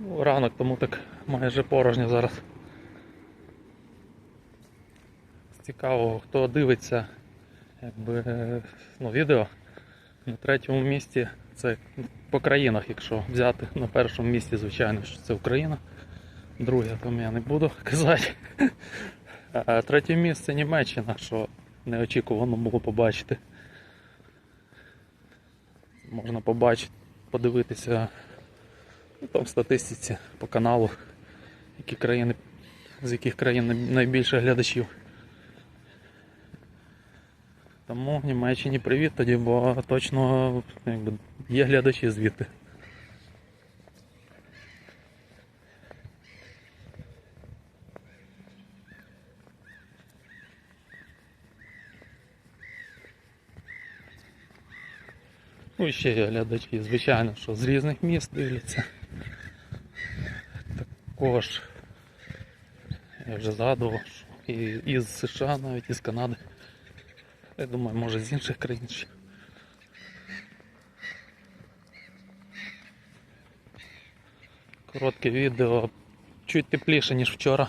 Ну, ранок, тому так майже порожньо зараз. З Цікавого, хто дивиться якби, е, ну, відео на третьому місці це по країнах, якщо взяти на першому місці, звичайно, що це Україна. Друге, там я не буду казати. А третє місце Німеччина, що неочікувано було побачити. Можна побачити, подивитися ну, там в статистиці по каналу, які країни, з яких країн найбільше глядачів. Тому Німеччині привіт тоді, бо точно якби, є глядачі звідти. Ну і ще є глядачі, звичайно, що з різних міст дивляться. Також я вже згадував, і із США, навіть із Канади. Я думаю, може з інших країн ще. Коротке відео чуть тепліше, ніж вчора.